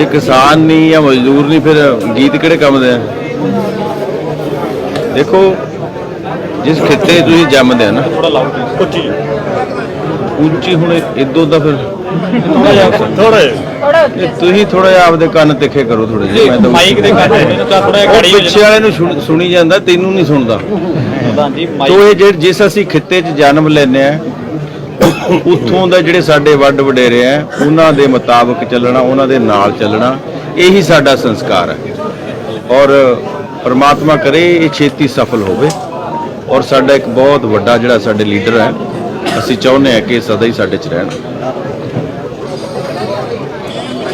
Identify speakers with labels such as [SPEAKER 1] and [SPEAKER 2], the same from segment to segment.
[SPEAKER 1] ਜੇ ਕਿਸਾਨ ਨਹੀਂ ਜਾਂ ਮਜ਼ਦੂਰ ਨਹੀਂ ਫਿਰ ਗੀਤ ਕਿਹੜੇ ਕੰਮ ਦੇ ਆ? ਦੇਖੋ ਜਿਸ ਖਿੱਤੇ ਤੁਸੀਂ ਜੰਮਦੇ ਆ ਨਾ
[SPEAKER 2] ਥੋੜਾ ਲਾਊਡ ਉੱਚੀ।
[SPEAKER 1] ਉੱਚੀ ਹੁਣ ਇਦੋਂ ਦਾ ਫਿਰ
[SPEAKER 2] ਥੋੜਾ ਜਿਹਾ ਥੋੜਾ ਜਿਹਾ।
[SPEAKER 3] ਥੋੜਾ ਉੱਚਾ
[SPEAKER 1] ਇਹ ਤੁਸੀਂ ਥੋੜਾ ਜਿਹਾ ਆਪਦੇ ਕੰਨ ਤਿੱਖੇ ਕਰੋ ਥੋੜੇ ਜਿਹੇ ਮੈਂ ਤਾਂ
[SPEAKER 2] ਮਾਈਕ ਦੇ ਕੰਨ ਇਹਨੂੰ ਤਾਂ ਥੋੜਾ ਜਿਹਾ
[SPEAKER 1] ਉਹ
[SPEAKER 2] ਘੜੀ ਹੋ
[SPEAKER 1] ਪਿੱਛੇ ਵਾਲੇ ਨੂੰ ਸੁਣ- ਜਾਂਦਾ ਤੈਨੂੰ ਨਹੀਂ ਸੁਣਦਾ। ਤੋ ਇਹ ਜਿਹੜੇ ਜਿਸ ਅਸੀਂ ਖਿੱਤੇ 'ਚ ਜਨਮ ਲੈਨੇ ਆ ਉੱਥੋਂ ਦਾ ਜਿਹੜੇ ਸਾਡੇ ਵੱਡ ਵਡੇਰੇ ਆ ਉਹਨਾਂ ਦੇ ਮੁਤਾਬਕ ਚੱਲਣਾ, ਉਹਨਾਂ ਦੇ ਨਾਲ ਚੱਲਣਾ, ਇਹੀ ਸਾਡਾ ਸੰਸਕਾਰ ਹੈ ਔਰ ਪਰਮਾਤਮਾ ਕਰੇ ਇਹ ਛੇਤੀ ਸਫਲ ਹੋਵੇ। ਔਰ ਸਾਡਾ ਇੱਕ ਬਹੁਤ ਵੱਡਾ ਜਿਹੜਾ ਸਾਡੇ ਲੀਡਰ ਹੈ ਅਸੀਂ ਚਾਹੁੰਦੇ ਹਾਂ ਕਿ ਸਦਾ ਹੀ ਸਾਡੇ 'ਚ ਰਹਿਣ।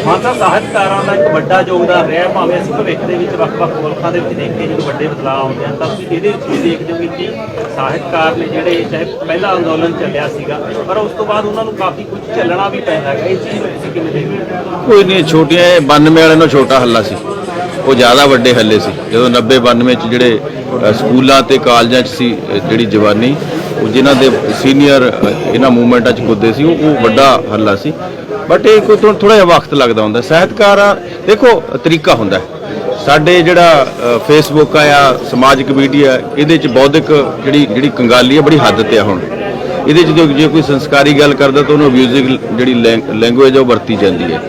[SPEAKER 4] ਮਾਤਾ ਸਾਹਿਤਕਾਰਾਂ ਦਾ ਇੱਕ ਵੱਡਾ ਯੋਗਦਾਨ ਰਿਹਾ, ਭਾਵੇਂ ਅਸੀਂ ਭਵਿੱਖ ਦੇ ਵਿੱਚ ਵੱਖ-ਵੱਖ ਮੁਲਕਾਂ ਦੇ ਵਿੱਚ ਦੇਖੀਏ, ਜਦੋਂ ਵੱਡੇ ਬਦਲਾਅ ਆਉਂਦੇ ਹਨ, ਤਾਂ ਤੁਸੀਂ ਇਹਦੇ ਵਿੱਚ ਵੀ ਦੇਖਦੇ ਹੋ ਕਿ ਸਾਹਿਤਕਾਰ ਨੇ ਜਿਹੜੇ ਚਾਹੇ ਪਹਿਲਾ ਅੰਦੋਲਨ ਚੱਲਿਆ ਸੀਗਾ, ਪਰ ਉਸ ਤੋਂ ਬਾਅਦ ਉਹਨਾਂ ਨੂੰ ਕਾਫੀ ਕੁਝ ਚੱਲਣਾ ਵੀ ਪੈਂਦਾ ਹੈ ਇਹ ਚੀਜ਼ ਨੂੰ ਤੁਸੀਂ ਕਿਵੇਂ ਦੇਖਦੇ ਹੋ?
[SPEAKER 1] ਕੋਈ ਨਹੀਂ, ਛੋਟੀਆਂ ਇਹ 92 ਵਾਲੇ ਨੂੰ ਛੋਟਾ ਹੱਲਾ ਸੀ। ਉਹ ਜ਼ਿਆਦਾ ਵੱਡੇ ਹੱਲੇ ਸੀ। ਜਦੋਂ 90 92 ਚ ਜਿਹੜੇ ਸਕੂਲਾਂ ਤੇ ਕਾਲਜਾਂ ਚ ਸੀ ਜਿਹੜੀ ਜਵਾਨੀ, ਉਹ ਜਿਨ੍ਹਾਂ ਦੇ ਸੀਨੀਅਰ ਇਹਨਾਂ ਮੂਵਮੈਂਟਾਂ ਚ ਕੁੱਦੇ ਸੀ, ਉਹ ਵੱਡਾ ਹੱਲਾ ਸੀ। ਬਟ ਇਹ ਕੋਈ ਥੋੜਾ ਜਿਹਾ ਵਕਤ ਲੱਗਦਾ ਹੁੰਦਾ। ਸਾਹਿਤਕਾਰਾਂ, ਦੇਖੋ, ਤਰੀਕਾ ਹੁੰਦਾ। ਸਾਡੇ ਜਿਹੜਾ ਫੇਸਬੁੱਕ ਆ ਜਾਂ ਸਮਾਜਿਕ ਮੀਡੀਆ, ਇਹਦੇ ਚ ਬੌਧਿਕ ਜਿਹੜੀ ਜਿਹੜੀ ਕੰਗਾਲੀ ਆ, ਬੜੀ ਹੱਦ ਤੇ ਆ ਹੁਣ। ਇਹਦੇ ਚ ਜੋ- ਜੇ ਕੋਈ ਸੰਸਕਾਰੀ ਗੱਲ ਕਰਦਾ ਤਾਂ ਉਹਨੂੰ ਅਬਿਊਜ਼ਿੰਗ ਜਿਹੜੀ ਲੈਂਗੁਏਜ ਆ, ਉਹ ਵਰਤੀ ਜਾਂਦੀ ਹੈ।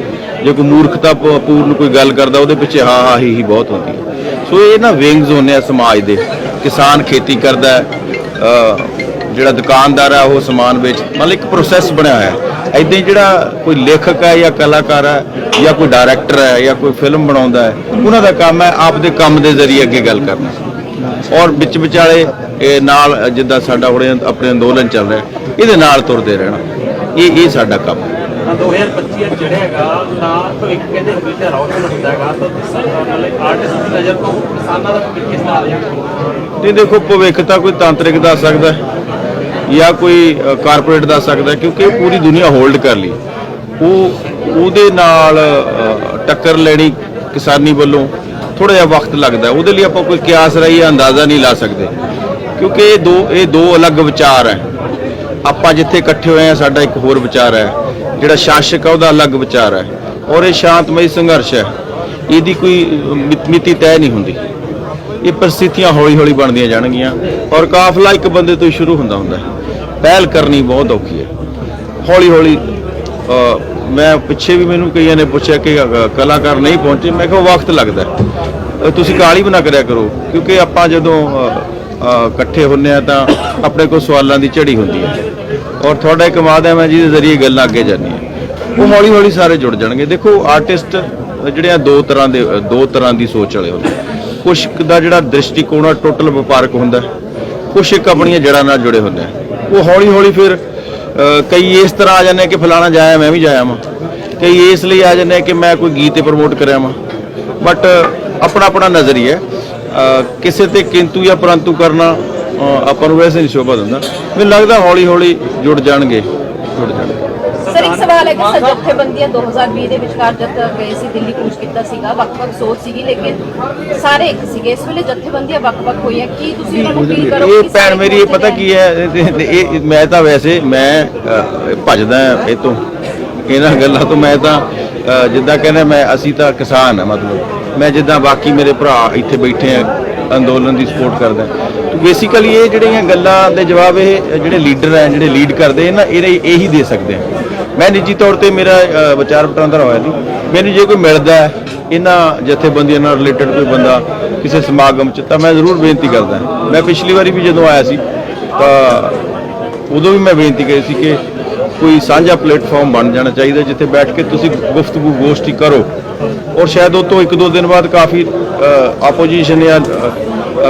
[SPEAKER 1] ਜੇ ਕੋਈ ਮੂਰਖਤਾ ਪੂਰਨ ਕੋਈ ਗੱਲ ਕਰਦਾ, ਉਹਦੇ ਪਿੱਛੇ ਹਾਂ ਹਾਂ ਹੀ ਹੀ ਬਹੁਤ ਹੁੰਦੀ ਹੈ। ਸੋ ਇਹ ਨਾ ਵਿੰਗਸ ਹੁੰਦੇ ਆ ਸਮਾਜ ਦੇ। ਕਿਸਾਨ ਖੇਤੀ ਕਰਦਾ ਹੈ ਜਿਹੜਾ ਦੁਕਾਨਦਾਰ ਆ ਉਹ ਸਮਾਨ ਵੇਚ ਮਤਲਬ ਇੱਕ ਪ੍ਰੋਸੈਸ ਬਣਿਆ ਹੋਇਆ ਹੈ। ਇਦਾਂ ਜਿਹੜਾ ਕੋਈ ਲੇਖਕ ਹੈ ਜਾਂ ਕਲਾਕਾਰ ਹੈ, ਜਾਂ ਕੋਈ ਡਾਇਰੈਕਟਰ ਹੈ, ਜਾਂ ਕੋਈ ਫਿਲਮ ਬਣਾਉਂਦਾ ਹੈ, ਉਹਨਾਂ ਦਾ ਕੰਮ ਹੈ ਆਪਦੇ ਕੰਮ ਦੇ ਜ਼ਰੀਏ ਅੱਗੇ ਗੱਲ ਕਰਨਾ। ਔਰ ਵਿੱਚ ਵਿਚਾਲੇ ਇਹ ਨਾਲ ਜਿੱਦਾਂ ਸਾਡਾ ਹੁਣੇ ਆਪਣੇ ਅੰਦੋਲਨ ਚੱਲ ਰਿਹਾ, ਇਹਦੇ ਨਾਲ ਤੁਰਦੇ ਰਹਿਣਾ। ਇਹ ਇਹ ਸਾਡਾ ਕੰਮ ਹੈ।
[SPEAKER 4] ਸ਼ਖਸੀਅਤ ਜਿਹੜਾ ਹੈਗਾ ਤਾਂ ਭਵਿੱਖ ਦੇ ਹਮੇਸ਼ਾ ਰੌਸ਼ਨ ਹੁੰਦਾ ਹੈਗਾ, ਤਾਂ ਕਿਸਾਨਾਂ ਵਾਲੇ ਆਰਟਿਸਟ ਨਜ਼ਰ ਤੋਂ ਕਿਸਾਨਾਂ ਦਾ ਭਵਿੱਖ ਕਿਸ ਤਰ੍ਹਾਂ ਦੇਖੋ
[SPEAKER 1] ਨਹੀਂ, ਦੇਖੋ ਭਵਿੱਖ ਤਾਂ ਕੋਈ ਤਾਂਤਰਿਕ ਦੱਸ ਸਕਦਾ ਜਾਂ ਕੋਈ ਕਾਰਪੋਰੇਟ ਦੱਸ ਸਕਦਾ ਕਿਉਂਕਿ ਇਹ ਪੂਰੀ ਦੁਨੀਆ ਹੋਲਡ ਕਰ ਲਈ। ਉਹ, ਉਹਦੇ ਨਾਲ ਟੱਕਰ ਲੈਣੀ ਕਿਸਾਨੀ ਵੱਲੋਂ ਥੋੜਾ ਜਿਹਾ ਵਕਤ ਲੱਗਦਾ ਉਹਦੇ ਲਈ ਆਪਾਂ ਕੋਈ ਕਿਆਸ ਰਹੀ ਅੰਦਾਜ਼ਾ ਨਹੀਂ ਲਾ ਸਕਦੇ। ਕਿਉਂਕਿ ਇਹ ਦੋ ਇਹ ਦੋ ਅਲੱਗ ਵਿਚਾਰ ਹੈ। ਆਪਾਂ ਜਿੱਥੇ ਇਕੱਠੇ ਹੋਏ ਆ ਸਾਡਾ ਇੱਕ ਹੋਰ ਵਿਚਾਰ ਹੈ। ਜਿਹੜਾ ਸ਼ਾਸਕ ਹੈ ਉਹਦਾ ਅਲੱਗ ਵਿਚਾਰ ਹੈ ਔਰ ਇਹ ਸ਼ਾਂਤਮਈ ਸੰਘਰਸ਼ ਹੈ। ਇਹਦੀ ਕੋਈ ਮਿਤੀ ਤੈਅ ਨਹੀਂ ਹੁੰਦੀ। ਇਹ ਪਰਿਸਥਿਤੀਆਂ ਹੌਲੀ-ਹੌਲੀ ਬਣਦੀਆਂ ਜਾਣਗੀਆਂ। ਔਰ ਕਾਫਲਾ ਇੱਕ ਬੰਦੇ ਤੋਂ ਹੀ ਸ਼ੁਰੂ ਹੁੰਦਾ ਹੁੰਦਾ ਪਹਿਲ ਕਰਨੀ ਬਹੁਤ ਔਖੀ ਹੈ। ਹੌਲੀ-ਹੌਲੀ ਮੈਂ ਪਿੱਛੇ ਵੀ ਮੈਨੂੰ ਕਈਆਂ ਨੇ ਪੁੱਛਿਆ ਕਿ ਕਲਾਕਾਰ ਨਹੀਂ ਪਹੁੰਚੇ। ਮੈਂ ਕਿਹਾ ਵਕਤ ਲੱਗਦਾ ਹੈ। ਅ, ਤੁਸੀਂ ਕਾਲੀ ਬਣਾ ਕਰਿਆ ਕਰੋ। ਕਿਉਂਕਿ ਆਪਾਂ ਜਦੋਂ ਇਕੱਠੇ ਹੁੰਨੇ ਆ ਤਾਂ ਆਪਣੇ ਕੋਲ ਸਵਾਲਾਂ ਦੀ ਝੜੀ ਹੁੰਦੀ ਹੈ। ਔਰ ਤੁਹਾਡਾ ਇੱਕ ਮਾਧਿਅਮ ਹੈ ਜਿਹਦੇ ਜ਼ਰੀਏ ਗੱਲਾਂ ਅੱਗੇ ਜਾਂਦੀਆਂ ਉਹ ਹੌਲੀ-ਹੌਲੀ ਸਾਰੇ ਜੁੜ ਜਾਣਗੇ। ਦੇਖੋ ਆਰਟਿਸਟ ਜਿਹੜੇ ਆ ਦੋ ਤਰ੍ਹਾਂ ਦੇ ਦੋ ਤਰ੍ਹਾਂ ਦੀ ਸੋਚ ਵਾਲੇ ਹੁੰਦੇ ਕੁਛ ਦਾ ਜਿਹੜਾ ਦ੍ਰਿਸ਼ਟੀਕੋਣ ਆ ਟੋਟਲ ਵਪਾਰਕ ਹੁੰਦਾ ਹੈ। ਕੁਛ ਇੱਕ ਆਪਣੀਆਂ ਜੜ੍ਹਾਂ ਨਾਲ ਜੁੜੇ ਹੁੰਦੇ ਉਹ ਹੌਲੀ-ਹੌਲੀ ਫਿਰ ਕਈ ਇਸ ਤਰ੍ਹਾਂ ਆ ਜਾਂਦੇ ਕਿ ਫਲਾਣਾ ਜਾਇਆ, ਮੈਂ ਵੀ ਜਾਇਆ ਵਾਂ। ਕਈ ਇਸ ਲਈ ਆ ਜਾਂਦੇ ਆ ਕਿ ਮੈਂ ਕੋਈ ਗੀਤ ਪ੍ਰਮੋਟ ਕਰਿਆ ਵਾਂ। ਬਟ ਆਪਣਾ ਆਪਣਾ ਨਜ਼ਰੀਆ ਕਿਸੇ ਤੇ ਕਿੰਤੂ ਜਾਂ ਪਰੰਤੂ ਕਰਨਾ ਆਪਾਂ ਨੂੰ ਵੈਸੇ ਨਹੀਂ ਸ਼ੋਭਾ ਦਿੰਦਾ। ਮੈਨੂੰ ਲੱਗਦਾ ਹੌਲੀ-ਹੌਲੀ ਜੁੜ ਜਾਣਗੇ ਜੁੜ ਜਾਣਗੇ।
[SPEAKER 3] ਸਰ ਇੱਕ ਸਵਾਲ ਹੈ ਕਿ ਸਰ ਜਥੇਬੰਦੀਆਂ 2020 ਦੇ ਵਿਚਕਾਰ ਜਦ ਗਏ ਸੀ ਦਿੱਲੀ ਕੂਚ ਕੀਤਾ ਸੀਗਾ ਵੱਖ-ਵੱਖ ਸੋਚ ਸੀਗੀ ਲੇਕਿਨ ਸਾਰੇ ਇੱਕ ਸੀਗੇ। ਇਸ ਵੇਲੇ ਜਥੇਬੰਦੀਆਂ ਵੱਖ-ਵੱਖ ਹੋਈਆਂ ਕੀ ਤੁਸੀਂ ਉਹਨਾਂ ਨੂੰ ਅਪੀਲ ਕਰੋਗੇ
[SPEAKER 1] ਇਹ ਭੈਣ ਮੇਰੀ ਇਹ ਪਤਾ? ਕੀ ਹੈ ਇਹ- ਮੈਂ ਤਾਂ ਵੈਸੇ ਮੈਂ ਭੱਜਦਾ ਇਹ ਤੋਂ ਇਹਨਾਂ ਗੱਲਾਂ ਤੋਂ ਮੈਂ ਤਾਂ ਜਿੱਦਾਂ ਕਹਿੰਦੇ ਮੈਂ ਅਸੀਂ ਤਾਂ ਕਿਸਾਨ ਆ ਮਤਲਬ। ਮੈਂ ਜਿੱਦਾਂ ਬਾਕੀ ਮੇਰੇ ਭਰਾ ਇੱਥੇ ਬੈਠੇ ਆ ਅੰਦੋਲਨ ਦੀ ਸਪੋਰਟ ਕਰਦਾ ਬੇਸਿਕਲੀ ਇਹ ਜਿਹੜੀਆਂ ਗੱਲਾਂ ਦੇ ਜਵਾਬ ਇਹ, ਜਿਹੜੇ ਲੀਡਰ ਹੈ ਜਿਹੜੇ ਲੀਡ ਕਰਦੇ ਨਾ ਇਹਦੇ ਇਹੀ ਦੇ ਸਕਦੇ ਆ। ਮੈਂ ਨਿੱਜੀ ਤੌਰ ਤੇ ਮੇਰਾ ਵਿਚਾਰ ਵਟਾਂਦਰਾ ਹੋਇਆ ਜੀ। ਮੈਨੂੰ ਜੇ ਕੋਈ ਮਿਲਦਾ ਇਹਨਾਂ ਜਥੇਬੰਦੀਆਂ ਨਾਲ ਰਿਲੇਟਡ ਕੋਈ ਬੰਦਾ ਕਿਸੇ ਸਮਾਗਮ 'ਚ, ਤਾਂ ਮੈਂ ਜ਼ਰੂਰ ਬੇਨਤੀ ਕਰਦਾ ਮੈਂ ਪਿਛਲੀ ਵਾਰੀ ਵੀ ਜਦੋਂ ਆਇਆ ਸੀ, ਤਾਂ ਉਦੋਂ ਵੀ ਮੈਂ ਬੇਨਤੀ ਕਰੀ ਸੀ ਕਿ ਕੋਈ ਸਾਂਝਾ ਪਲੇਟਫਾਰਮ ਬਣ ਜਾਣਾ ਚਾਹੀਦਾ, ਜਿੱਥੇ ਬੈਠ ਕੇ ਤੁਸੀਂ ਗੁਫ਼ਤਗੂ ਗੋਸ਼ਟੀ ਕਰੋ। ਔਰ ਸ਼ਾਇਦ ਉਹ ਤੋਂ ਇੱਕ ਦੋ ਦਿਨ ਬਾਅਦ ਕਾਫੀ ਆਪੋਜੀਸ਼ਨ ਜਾਂ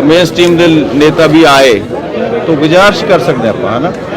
[SPEAKER 1] ਮੇਨ ਸਟ੍ਰੀਮ ਦੇ ਨੇਤਾ ਵੀ ਆਏ ਤਾਂ ਗੁਜ਼ਾਰਿਸ਼ ਕਰ ਸਕਦੇ ਆਪਾਂ ਹਨਾ?